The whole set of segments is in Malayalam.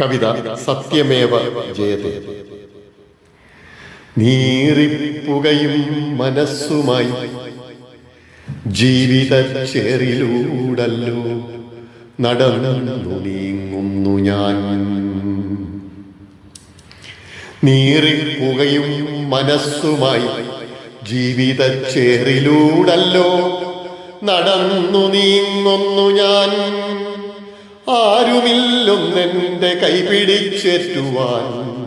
കവിത സത്യമേവ ജയതേ. നീറിപ്പുകയും മനസ്സുമായി ജീവിത ചേറിലൂടല്ലോ നടന്നു നീങ്ങുന്നു ഞാൻ. നീറിപ്പുകയും മനസ്സുമായി ജീവിത ചേറിലൂടല്ലോ നടന്നു നീങ്ങുന്നു ഞാൻ. ആരുമില്ലൊന്നെന്റെ കൈപിടിച്ചേറ്റുവാൻ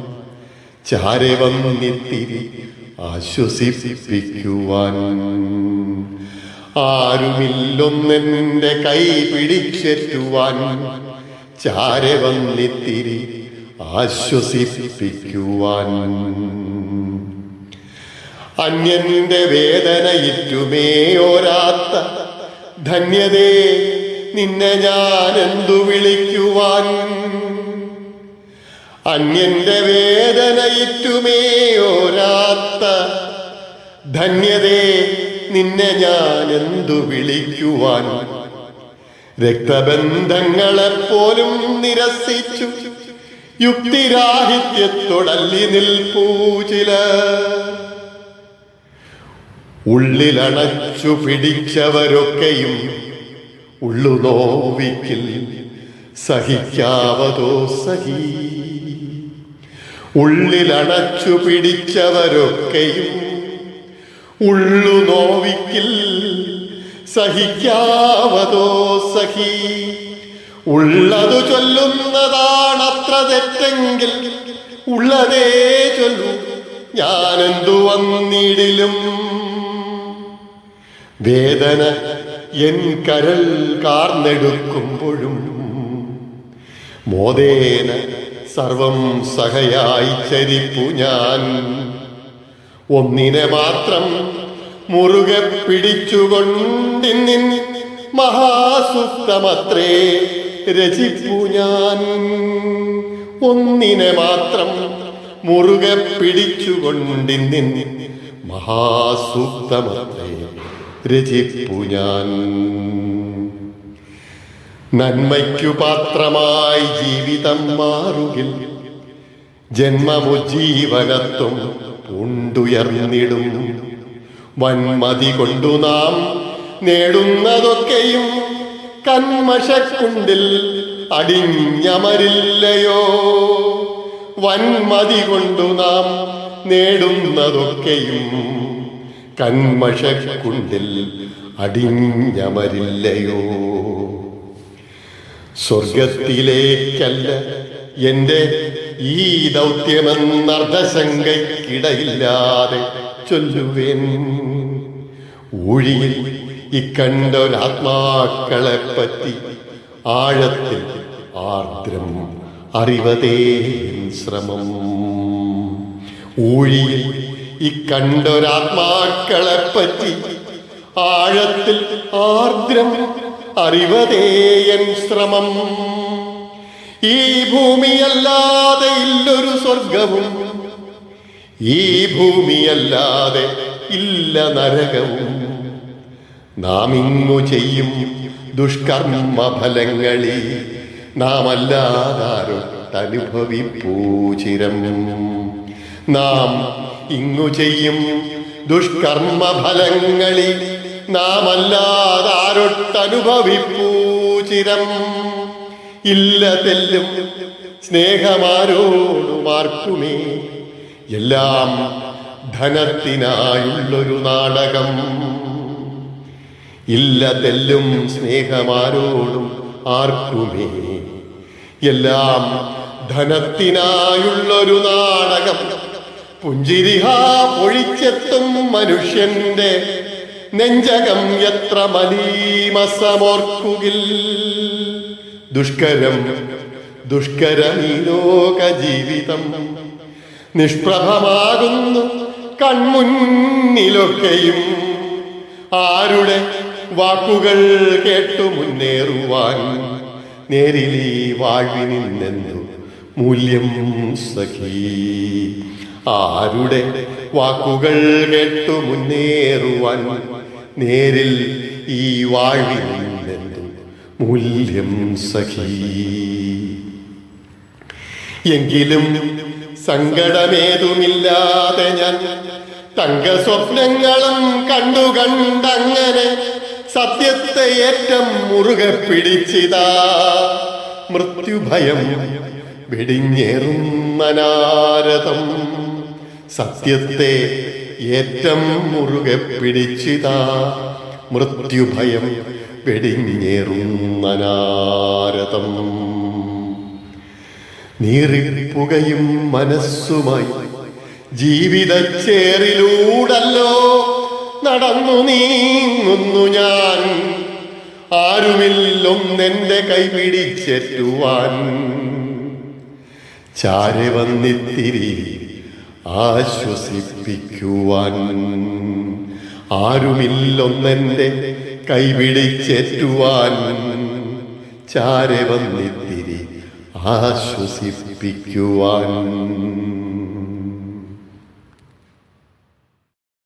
ചാരെ വന്നിത്തിരി ആശ്വസിപ്പിക്കുവാൻ. ആരുമില്ലൊന്നെന്റെ കൈ പിടിച്ചേറ്റുവാൻ ചാരെ വന്നിത്തിരി ആശ്വസിപ്പിക്കുവാൻ. അന്യന്റെ വേദനയിറ്റുമേ ഓരാത്ത ധന്യതേ നിന്നെ ഞാൻ എന്തു വിളിക്കുവാൻ? അന്യന്റെ വേദനയിറ്റുമേ ഓരാത്ത ധന്യതേ നിന്നെ ഞാൻ എന്തു വിളിക്കുവാൻ? രക്തബന്ധങ്ങളെപ്പോലും നിരസിച്ചു യുക്തിരാഹിത്യത്തൊടല്ലി നിൽപ്പൂ ചില. ഉള്ളിലണച്ചു പിടിച്ചവരൊക്കെയും ഉള്ളു നോവിക്കിൽ സഹിക്കാവതോ സഹി. ഉള്ളിലടച്ചു പിടിച്ചവരൊക്കെയും ഉള്ളു നോവിക്കിൽ സഹിക്കാവതോ സഹി. ഉള്ളതു ചൊല്ലുന്നതാണത്ര തെറ്റെങ്കിൽ ഉള്ളതേ ചൊല്ലു. ഞാനെന്തു വന്നിടിലും? വേദന എൻ കരൽ കാർന്നെടുക്കുമ്പോഴും മോദേന സർവം സഹയായി ചരിപ്പു ഞാൻ. ഒന്നിനെ മാത്രം മുറുകെ പിടിച്ചുകൊണ്ടിന്നിൻ മഹാസുക്തമത്രേ രചിപ്പു ഞാൻ. ഒന്നിനെ മാത്രം മുറുകെ പിടിച്ചുകൊണ്ടിന്നിൻ മഹാസൂക്തമത്രേ രചിപ്പു ഞാൻ നന്മയ്ക്കു പാത്രമായി ജീവിതം മാറുകിൽ ജന്മമുജ്ജീവനത്വം ഉണ്ടുയർന്നിടും വന്മതി കൊണ്ടു നാം നേടുന്നതൊക്കെയും കന്മശക്കുണ്ടിൽ അടിഞ്ഞമരില്ലയോ? വന്മതി കൊണ്ടു നാം നേടുന്നതൊക്കെയും കന്മഷക്കുണ്ടിൽ അടിഞ്ഞമരില്ലയോ? സ്വർഗത്തിലേക്കല്ല എന്റെ ഈ ദൗത്യമെന്നർദ്ധശങ്കയ്ക്കിടയില്ലാതെ ചൊല്ലുവേൻ. ഊഴിയിൽ ഇക്കണ്ടൊരാത്മാക്കളെ പറ്റി ആഴത്തിൽ ആർദ്രം അറിവതേ ശ്രമം. ഊഴിയിൽ ഇക്കണ്ടൊരാത്മാക്കളെ പറ്റി ആഴത്തിൽ ആർദ്രം അറിവതേയൻ ശ്രമം. ഈ ഭൂമിയല്ലാതെ ഇല്ലൊരു സ്വർഗവും ഈ ഭൂമിയല്ലാതെ ഇല്ല നരകവും. നാം ഇങ്ങു ചെയ്യും ദുഷ്കർമ്മ ഫലങ്ങളിൽ നാം അല്ലാതാരും അനുഭവിപ്പൂചിരം നാം ഇങ്ങു ചെയ്യും. ദുഷ്കർമ്മ ഫലങ്ങളിൽ നാം അല്ലാതാരൊട്ടനുഭവിപ്പൂചിരം ഇല്ല തെല്ലും സ്നേഹമാരോടുമാർക്കുമേ എല്ലാം ധനത്തിനായുള്ളൊരു നാടകം. ഇല്ല തെല്ലും സ്നേഹമാരോടും ആർക്കുമേ. എല്ലാം ധനത്തിനായുള്ളൊരു നാടകം. പുഞ്ചിരിഹാ പൊഴിച്ചെത്തും മനുഷ്യന്റെ നെഞ്ചകം എത്ര മലീമസമോർക്കുകിൽ? ദുഷ്കരം ദുഷ്കരമീ ലോക ജീവിതം നിഷ്പ്രഭമാകുന്നു കൺമുന്നിലൊക്കെയും. ആരുടെ വാക്കുകൾ കേട്ടു മുന്നേറുവാൻ നേരിലീ വാഴ്വിനിന്നെന്നു മൂല്യം സഖീ. ആരുടെ വാക്കുകൾ കേട്ടു മുന്നേറുവാൻ? നേരിൽ ഈ വാഴി മൂല്യം സഹി എങ്കിലും സങ്കടമേതുമില്ലാതെ ഞാൻ തങ്ക സ്വപ്നങ്ങളും കണ്ടു കണ്ടങ്ങനെ സത്യത്തെ ഏറ്റം മുറുകെ പിടിച്ചിതാ. മൃത്യുഭയം വെടിഞ്ഞേറും മനാരതം സത്യത്തെ ഏറ്റം മുറുകെ പിടിച്ചിതാ. മൃത്യുഭയം പെടിഞ്ഞേറുന്നനാരതം നീറിപ്പുകയും മനസ്സുമായി ജീവിതച്ചേറിലൂടല്ലോ നടന്നു നീങ്ങുന്നു ഞാൻ. ആരുമില്ലൊന്നെന്റെ കൈപിടിച്ചെറ്റുവാൻ ചാരെ വന്നിത്തിരി ആശ്വസിപ്പിക്കുവാൻ. ആരുമില്ലൊന്നെന്റെ കൈപിടിച്ചേറ്റുവാൻ ചാരവന്നിത്തിരി ആശ്വസിപ്പിക്കുവാൻ.